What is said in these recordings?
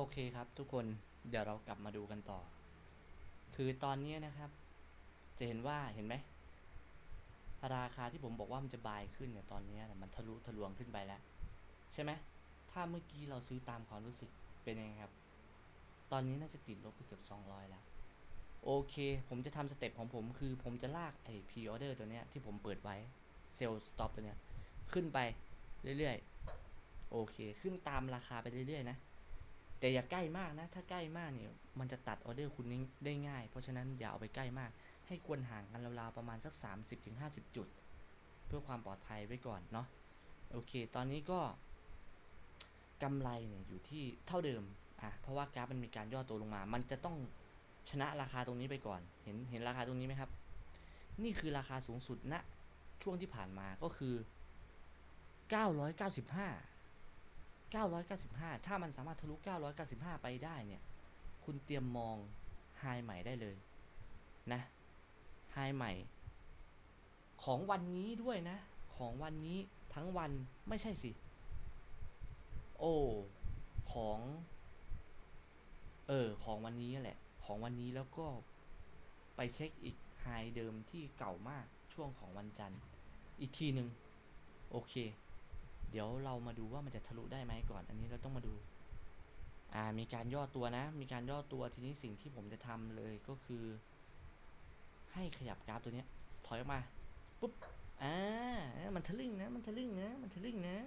โอเคครับทุกคนเดี๋ยวเรากลับมาดูกันต่อ คือตอนนี้นะครับ จะเห็นว่าเห็นไหมราคาที่ผมบอกว่ามันจะบายขึ้นเนี่ยตอนนี้มันทะลุทะลวงขึ้นไปแล้ว ใช่ไหมถ้าเมื่อกี้เราซื้อตามความรู้สึกเป็นยังไงครับ ตอนนี้น่าจะติดลบไปเกือบ200 แล้ว โอเค ผมจะทำสเต็ปของผมคือผมจะลากไอ้พ r ออเดอร์ตัวเนี้ยที่ผมเปิดไว้เซลล์สต็อปตัวเนี้ยขึ้นไปเรื่อยๆ โอเค ขึ้นตามราคาไปเรื่อยๆนะ แต่อย่าใกล้มากนะ ถ้าใกล้มากเนี่ย มันจะตัดออเดอร์คุณได้ง่าย เพราะฉะนั้นอย่าเอาไปใกล้มาก ให้ควรห่างกันราวๆประมาณสัก 30-50 จุด เพื่อความปลอดภัยไว้ก่อนเนาะ โอเค ตอนนี้ก็กำไรเนี่ยอยู่ที่เท่าเดิม อะ เพราะว่ากราฟมันมีการย่อตัวลงมา มันจะต้องชนะราคาตรงนี้ไปก่อน เห็น เห็นราคาตรงนี้ไหมครับ นี่คือราคาสูงสุดณช่วงที่ผ่านมาก็คือ 995 995 ถ้ามันสามารถทะลุ 995 ไปได้เนี่ย คุณเตรียมมองไฮใหม่ได้เลยนะไฮใหม่ ของวันนี้ด้วยนะ ของวันนี้ทั้งวันไม่ใช่สิ โอ้ ของ เออ ของวันนี้แหละ ของวันนี้แล้วก็ไปเช็คอีกไฮเดิมที่เก่ามากช่วงของวันจันทร์ อีกทีหนึ่งโอเค เดี๋ยวเรามาดูว่ามันจะทะลุได้ไหมก่อน อันนี้เราต้องมาดู อ่า มีการย่อตัวนะ มีการย่อตัว ทีนี้สิ่งที่ผมจะทำเลยก็คือ ให้ขยับกราฟตัวเนี้ย ถอยออกมา ปุ๊บ อ่า มันทะลึ่งนะ มันทะลึ่งนะ มันทะลึ่งนะ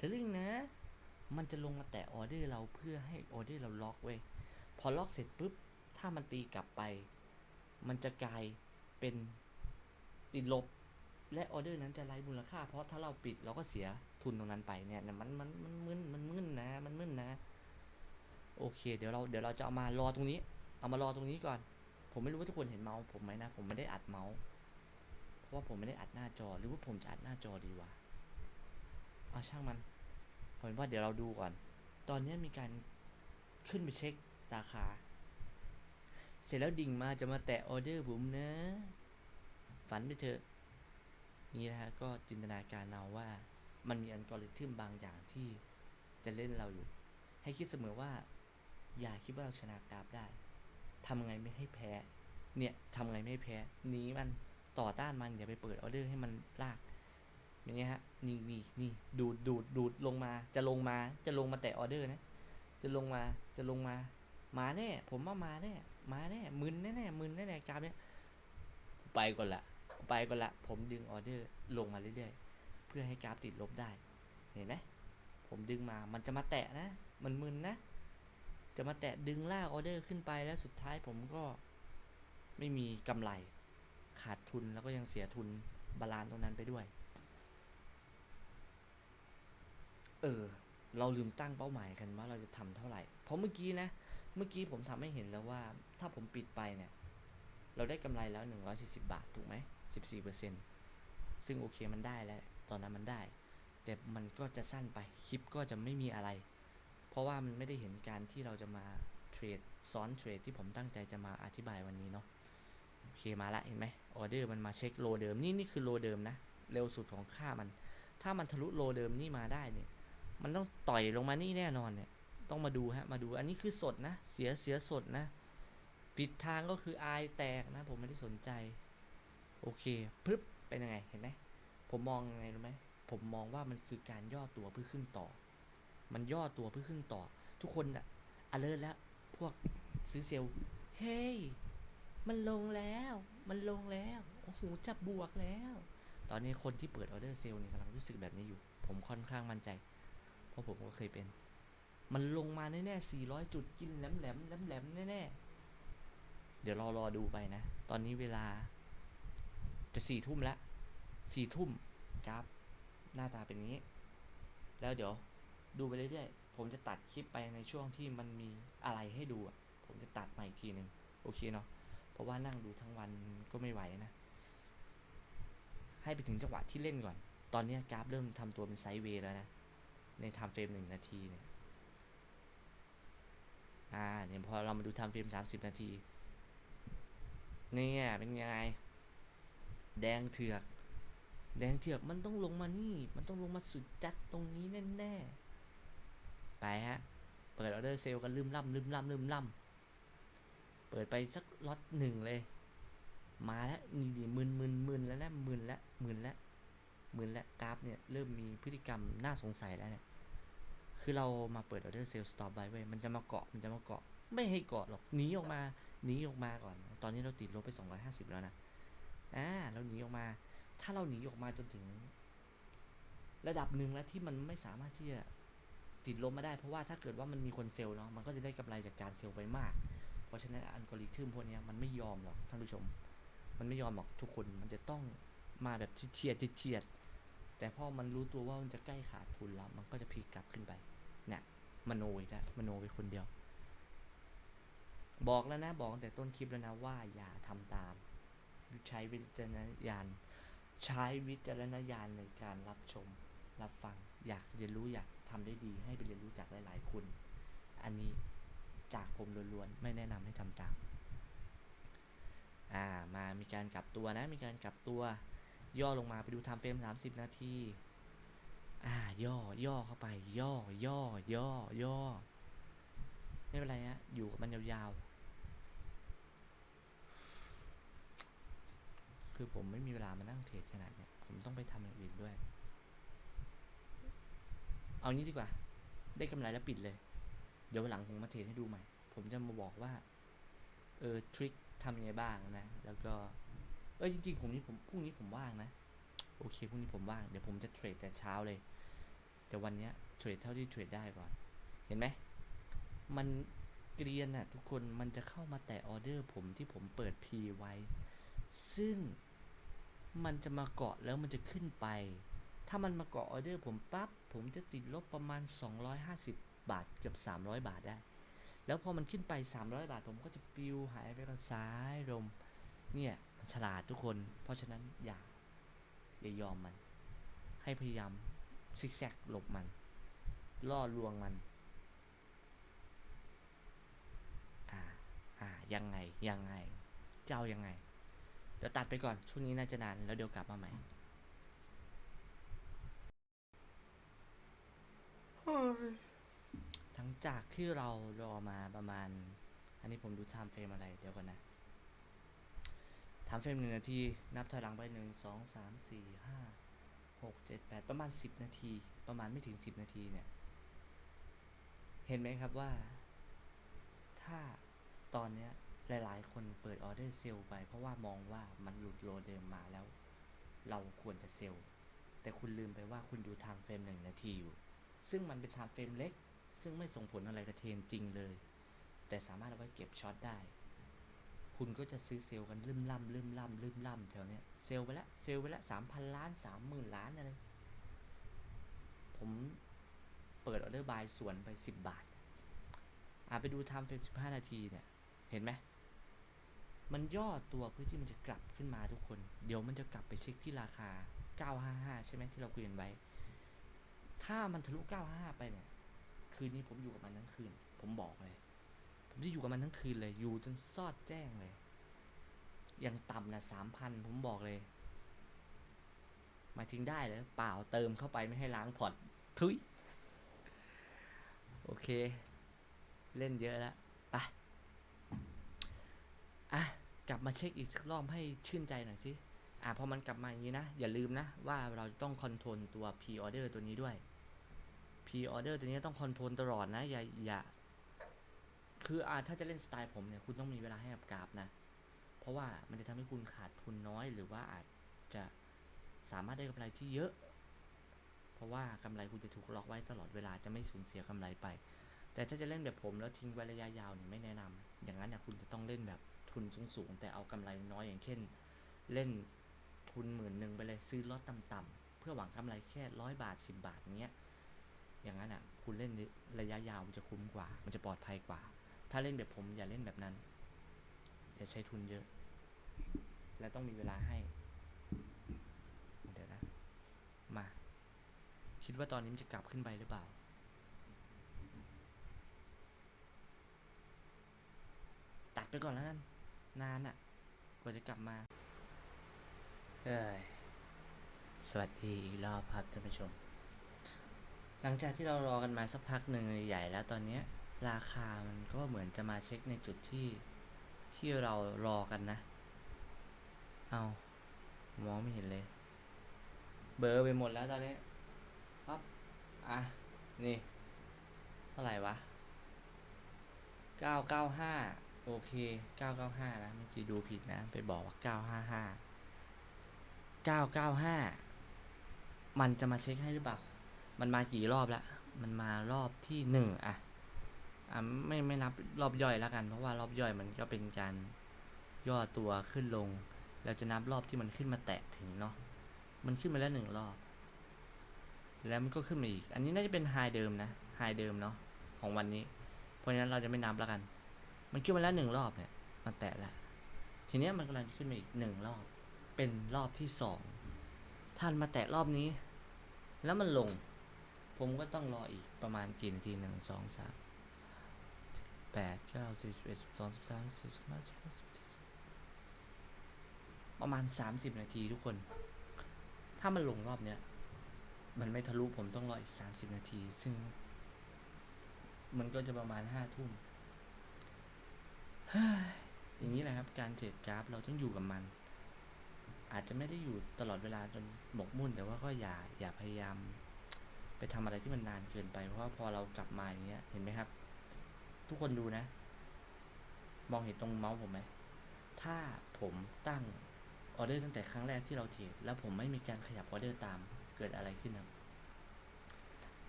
ทะลึ่งนะ มันจะลงมาแตะออเดอร์เราเพื่อให้ออเดอร์เราล็อกเว้ย พอล็อกเสร็จปุ๊บ ถ้ามันตีกลับไป มันจะกลายเป็นติดลบ และออเดอร์นั้นจะไร้มูลค่า เพราะถ้าเราปิดเราก็เสียทุนตรงนั้นไปเนี่ยเนี่ยมันมันมันมึนมันมึนนะ มันมึนนะ โอเค เดี๋ยวเราเดี๋ยวเราจะเอามารอตรงนี้ เอามารอตรงนี้ก่อน ผมไม่รู้ว่าทุกคนเห็นเมาส์ผมไหมนะ ผมไม่ได้อัดเมาส์เพราะว่าผมไม่ได้อัดหน้าจอหรือว่าผมจะอัดหน้าจอดีวะเอาช่างมันผมว่าเดี๋ยวเราดูก่อน ตอนนี้มีการขึ้นไปเช็คราคา เสร็จแล้วดิ่งมาจะมาแตะออเดอร์ผมนะ ฝันไปเถอะ นี่นะฮะก็จินตนาการเอาว่ามันมีอัลกอริทึมบางอย่างที่จะเล่นเราอยู่ ให้คิดเสมอว่า อย่าคิดว่าเราชนะกราฟได้ทำไงไม่ให้แพ้ เนี่ยทำไงไม่ให้แพ้หนีมันต่อต้านมันอย่าไปเปิดออเดอร์ให้มันลาก อย่างเงี้ยฮะนี่นี่นี่ดูดดูดดูดลงมา จะลงมาจะลงมาแตะออเดอร์นะ จะลงมาจะลงมา มาแน่ ผมว่ามาแน่ มาแน่มึนแน่แน่มึนแน่แน่กราฟเนี้ยไปก่อนละ ไปก่อนละ ผมดึงออเดอร์ลงมาเรื่อยๆ เพื่อให้กราฟติดลบได้ เห็นไหมผมดึงมา มันจะมาแตะนะ มันมึนนะ จะมาแตะดึงลากออเดอร์ขึ้นไปแล้วสุดท้ายผมก็ไม่มีกำไร ขาดทุนแล้วก็ยังเสียทุนบาลานซ์ตรงนั้นไปด้วย เออ เราลืมตั้งเป้าหมายกันว่าเราจะทำเท่าไหร่ เพราะเมื่อกี้นะ เมื่อกี้ผมทำให้เห็นแล้วว่า ถ้าผมปิดไปเนี่ย เราได้กำไรแล้ว 140 บาท ถูกไหม 14%ซึ่งโอเคมันได้แล้ว ตอนนั้นมันได้ แต่มันก็จะสั้นไป คลิปก็จะไม่มีอะไร เพราะว่ามันไม่ได้เห็นการที่เราจะมาเทรดซ้อนเทรดที่ผมตั้งใจจะมาอธิบายวันนี้เนาะ โอเคมาละเห็นไหมออเดอร์มันมาเช็คโลเดิม นี่นี่คือโลเดิมนะ เร็วสุดของค่ามัน ถ้ามันทะลุโลเดิมนี่มาได้เนี่ย มันต้องต่อยลงมานี่แน่นอนเนี่ย ต้องมาดูฮะ มาดู อันนี้คือสดนะ เสียเสียสดนะผิดทางก็คืออายแตกนะ ผมไม่ได้สนใจ โอเคพึบเป็นยังไงเห็นไหมผมมองยังไงรู้ไหมผมมองว่ามันคือการย่อตัวเพื่อขึ้นต่อ มันย่อตัวเพื่อขึ้นต่อ ทุกคนอะอเลิร์แล้วพวกซื้อเซลล์เฮ้ยมันลงแล้ว มันลงแล้วโอ้โหจับบวกแล้ว ตอนนี้คนที่เปิดออเดอร์เซลล์เนี่ยกำลังรู้สึกแบบนี้อยู่ ผมค่อนข้างมั่นใจ เพราะผมก็เคยเป็น มันลงมาแน่ๆ400 จุดกินแหลมแหลมแหลมแหลมแน่ๆเดี๋ยวรอรอดูไปนะ ตอนนี้เวลา จะสี่ทุ่มแล้วสี่ทุ่มกราฟหน้าตาเป็นอย่างนี้ แล้วเดี๋ยวดูไปเรื่อยๆ ผมจะตัดคลิปไปในช่วงที่มันมีอะไรให้ดู ผมจะตัดมาอีกทีหนึ่งโอเคเนาะ เพราะว่านั่งดูทั้งวันก็ไม่ไหวนะ ให้ไปถึงจังหวะที่เล่นก่อน ตอนนี้กราฟเริ่มทำตัวเป็นไซด์เวย์แล้วนะ ในไทม์เฟรมหนึ่งนาทีเนี่ย อ่าเนี่ยพอเรามาดูไทม์เฟรมสามสิบนาที เนี่ยเป็นยังไง แดงเถือก แดงเถือกมันต้องลงมานี่ มันต้องลงมาสุดจัดตรงนี้แน่ๆ ไปฮะ เปิดออเดอร์เซลกันลืมล่ำลืมล่ำลืมล่ำเปิดไปสักล็อตหนึ่งเลย มาแล้วนี่ดิมึนมึนมึนแล้วนะมึนแล้วมึนแล้วมึนแล้วกราฟเนี่ยเริ่มมีพฤติกรรมน่าสงสัยแล้วเนี่ย คือเรามาเปิดออเดอร์เซลสต็อปไว้เว้ย มันจะมาเกาะ มันจะมาเกาะ ไม่ให้เกาะหรอก หนีออกมา หนีออกมาก่อน ตอนนี้เราติดลบไป 250 แล้วนะ อ่าเราหนีออกมา ถ้าเราหนีออกมาจนถึง ระดับหนึ่งแล้วที่มันไม่สามารถที่จะติดลบมาได้เพราะว่าถ้าเกิดว่ามันมีคนเซลล์เนาะมันก็จะได้กำไรจากการเซลล์ไปมาก เพราะฉะนั้นอัลกอริทึมพวกนี้มันไม่ยอมหรอกท่านผู้ชม มันไม่ยอมหรอกทุกคนมันจะต้องมาแบบเฉียดเฉียดแต่พอมันรู้ตัวว่ามันจะใกล้ขาดทุนแล้ว มันก็จะพลิกกลับขึ้นไปเนี่ยมโนอีกแล้วมโนไปคนเดียว บอกแล้วนะบอกตั้งแต่ต้นคลิปแล้วนะว่าอย่าทำตาม ใช้วิจารณญาณ ใช้วิจารณญาณในการรับชม รับฟัง อยากเรียนรู้อยากทำได้ดี ให้ไปเรียนรู้จากหลาย ๆ คน อันนี้จากผมล้วนๆ ไม่แนะนำให้ทำตาม อ่า มามีการกลับตัวนะ มีการกลับตัว ย่อลงมาไปดูทม์เฟรม 30 นาที อ่า ย่อ ย่อเข้าไป ย่อ ย่อ ย่อ ย่อ ไม่เป็นไรฮะอยู่กับมันยาวๆ คือผมไม่มีเวลามานั่งเทรดขนาดเนี้ยผมต้องไปทำอย่างอื่นด้วย เอางี้ดีกว่า ได้กำไรแล้วปิดเลย เดี๋ยววันหลังผมมาเทรดให้ดูใหม่ ผมจะมาบอกว่า เออทริคทำยังไงบ้างนะ แล้วก็ เออจริงๆ ผมนี่ผมพรุ่งนี้ผมว่างนะ โอเคพรุ่งนี้ผมว่าง เดี๋ยวผมจะเทรดแต่เช้าเลย แต่วันเนี้ยเทรดเท่าที่เทรดได้ก่อน เห็นไหม มันเกรียนอะทุกคน มันจะเข้ามาแตะออเดอร์ผมที่ผมเปิด P ไว้ ซึ่ง มันจะมาเกาะแล้วมันจะขึ้นไป ถ้ามันมาเกาะออเดอร์ผมปั๊บผมจะติดลบประมาณ 250 บาทเกือบ300 บาทได้ แล้วพอมันขึ้นไป 300 บาทผมก็จะปิวหายไปกับสายลมเนี่ยฉลาดทุกคน เพราะฉะนั้นอย่าอย่ายอมมัน ให้พยายามซิกแซกหลบมัน ล่อลวงมัน อ่า อ่า ยังไง ยังไง เจ้ายังไง เดี๋ยวตัดไปก่อน ช่วงนี้น่าจะนาน แล้วเดี๋ยวกลับมาใหม่หลังจากที่เรารอมาประมาณ อันนี้ผมดูไทม์เฟรมอะไร เดี๋ยวก่อนนะไทม์เฟรมหนึ่งนาที นับถอยหลังไปหนึ่งสองสามสี่ห้าหกเจ็ดแปดประมาณสิบนาที ประมาณไม่ถึงสิบนาทีเนี่ย เห็นไหมครับว่า ถ้าตอนเนี้ย หลายๆ คนเปิดออเดอร์เซลล์ไป เพราะว่ามองว่ามันหลุดโลเดิมมาแล้ว เราควรจะเซลล์แต่คุณลืมไปว่าคุณดูไทม์เฟรมหนึ่งนาทีอยู่ ซึ่งมันเป็นไทม์เฟรมเล็ก ซึ่งไม่ส่งผลอะไรกับเทนจริงเลย แต่สามารถเอาไว้เก็บช็อตได้ คุณก็จะซื้อเซลล์กันลืมล่ำลืมล่ำลืมล่ำแถวเนี้ยเซลล์ไปล้วเซลล์ไปล้วสามพันล้านสามหมื่นล้านอะไรผมเปิดออเดอร์บายส่วนไปสิบบาทอะไปดูไทม์เฟรมสิบห้านาทีเนี่ย เห็นไหม มันย่อตัวเพื่อที่มันจะกลับขึ้นมาทุกคน เดี๋ยวมันจะกลับไปเช็คที่ราคา 955 ใช่ไหมที่เราคุยกันไว้ ถ้ามันทะลุ 955 ไปเนี่ย คืนนี้ผมอยู่กับมันทั้งคืน ผมบอกเลย ผมจะอยู่กับมันทั้งคืนเลย อยู่จนซอดแจ้งเลย อย่างต่ำนะสามพันผมบอกเลยหมายถึงได้เลยเปล่าเติมเข้าไปไม่ให้ล้างพอร์ตทุย โอเค เล่นเยอะแล้ว ไป อะ กลับมาเช็คอีกสักรอบให้ชื่นใจหน่อยสิอะพอมันกลับมาอย่างนี้นะ อย่าลืมนะ ว่าเราจะต้องคอนโทรลตัว P order ตัวนี้ด้วย P order ตัวนี้ต้องคอนโทรลตลอดนะ อย่าอย่าคืออ่าถ้าจะเล่นสไตล์ผมเนี่ยคุณต้องมีเวลาให้กับกราฟนะ เพราะว่ามันจะทำให้คุณขาดทุนน้อย หรือว่าอาจจะสามารถได้กำไรที่เยอะ เพราะว่ากำไรคุณจะถูกล็อกไว้ตลอดเวลาจะไม่สูญเสียกำไรไป แต่ถ้าจะเล่นแบบผมแล้วทิ้งไว้ระยะยาวเนี่ยไม่แนะนำอย่างนั้นเนี่ยคุณจะต้องเล่นแบบ ทุนสูงๆแต่เอากำไรน้อยอย่างเช่น เล่นทุนหมื่นหนึ่งไปเลยซื้อลอตต่ำๆเพื่อหวังกำไรแค่ร้อยบาทสิบบาทเงี้ยอย่างนั้นอะคุณเล่นระยะยาวมันจะคุ้มกว่า มันจะปลอดภัยกว่า ถ้าเล่นแบบผมอย่าเล่นแบบนั้น อย่าใช้ทุนเยอะ และต้องมีเวลาให้ เดี๋ยวนะ มา คิดว่าตอนนี้มันจะกลับขึ้นไปหรือเปล่าตัดไปก่อนแล้วกัน นานอะกว่าจะกลับมาเอ้ยสวัสดีอีกรอบครับท่านผู้ชม หลังจากที่เรารอกันมาสักพักหนึ่งใหญ่แล้วตอนเนี้ยราคามันก็เหมือนจะมาเช็คในจุดที่ที่เรารอกันนะ เอามองไม่เห็นเลย เบลอร์ไปหมดแล้วตอนนี้ปั๊บอะ นี่ เท่าไหร่วะเก้าเก้าห้า โอเคเก้าเก้าห้านะเมื่อกี้ดูผิดนะ ไปบอกว่าเก้าห้าห้าเก้าเก้าห้ามันจะมาเช็คให้หรือเปล่า มันมากี่รอบแล้วมันมารอบที่หนึ่งอะอะไม่ไม่นับรอบย่อยแล้วกัน เพราะว่ารอบย่อยมันก็เป็นการย่อตัวขึ้นลง เราจะนับรอบที่มันขึ้นมาแตะถึงเนาะ มันขึ้นมาแล้วหนึ่งรอบ แล้วมันก็ขึ้นมาอีก อันนี้น่าจะเป็นไฮเดิมนะ ไฮเดิมเนาะของวันนี้ เพราะฉะนั้นเราจะไม่นับแล้วกัน มันขึ้นมาแล้วหนึ่งรอบเนี่ย มันแตะแล้ว ทีเนี้ยมันกำลังจะขึ้นมาอีกหนึ่งรอบ เป็นรอบที่สองท่านมาแตะรอบนี้ แล้วมันลง ผมก็ต้องรออีกประมาณกี่นาทีหนึ่งสองสามแปดเก้าสิบสิบเอ็ดสิบสองสิบสามสิบสี่สิบห้าสิบหกสิบเจ็ดสิบประมาณสามสิบนาทีทุกคน ถ้ามันลงรอบเนี้ยมันไม่ทะลุผมต้องรออีกสามสิบนาที ซึ่ง มันก็จะประมาณห้าทุ่ม อย่างนี้แหละครับ การเทรดกราฟเราต้องอยู่กับมัน อาจจะไม่ได้อยู่ตลอดเวลาจนหมกมุ่น แต่ว่าก็อย่าอย่าพยายาม ไปทำอะไรที่มันนานเกินไป เพราะว่าพอเรากลับมาอย่างเงี้ย เห็นไหมครับ ทุกคนดูนะ มองเห็นตรงเมาส์ผมไหม ถ้าผมตั้งออเดอร์ตั้งแต่ครั้งแรกที่เราเทรดแล้วผมไม่มีการขยับออเดอร์ตามเกิดอะไรขึ้นครับ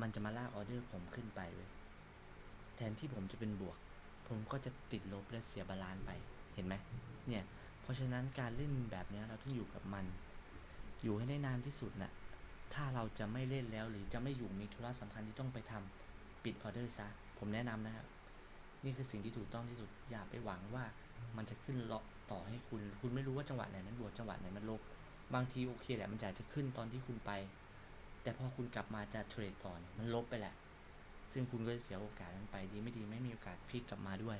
มันจะมาลากออเดอร์ผมขึ้นไปเว้ยแทนที่ผมจะเป็นบวก ผมก็จะติดลบและเสียบาลานซ์ไปเห็นไหมเนี่ยเพราะฉะนั้นการเล่นแบบนี้เราต้องอยู่กับมัน อยู่ให้ได้นานที่สุดน่ะถ้าเราจะไม่เล่นแล้วหรือจะไม่อยู่มีธุระสำคัญที่ต้องไปทำปิดออเดอร์ซะผมแนะนำนะครับ นี่คือสิ่งที่ถูกต้องที่สุดอย่าไปหวังว่ามันจะขึ้นเลาะต่อให้คุณ คุณไม่รู้ว่าจังหวะไหนมันบวกจังหวะไหนมันลบบางทีโอเคแหละมันอาจจะขึ้นตอนที่คุณไป แต่พอคุณกลับมาจะเทรดต่อเนี่ยมันลบไปแหละ ซึ่งคุณก็จะเสียโอกาสนั้นไปดีไม่ดีไม่มีโอกาสพลิกกลับมาด้วย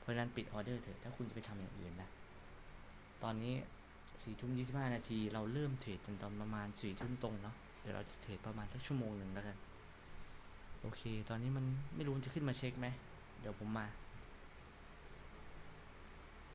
เพราะฉะนั้นปิดออเดอร์เถอะถ้าคุณจะไปทำอย่างอื่นนะตอนนี้สี่ทุ่มยี่สิบห้านาทีเราเริ่มเทรดกันตอนประมาณสี่ทุ่มตรงเนาะเดี๋ยวเราจะเทรดประมาณสักชั่วโมงหนึ่งแล้วกัน โอเค ตอนนี้มันไม่รู้จะขึ้นมาเช็คไหมเดี๋ยวผมมา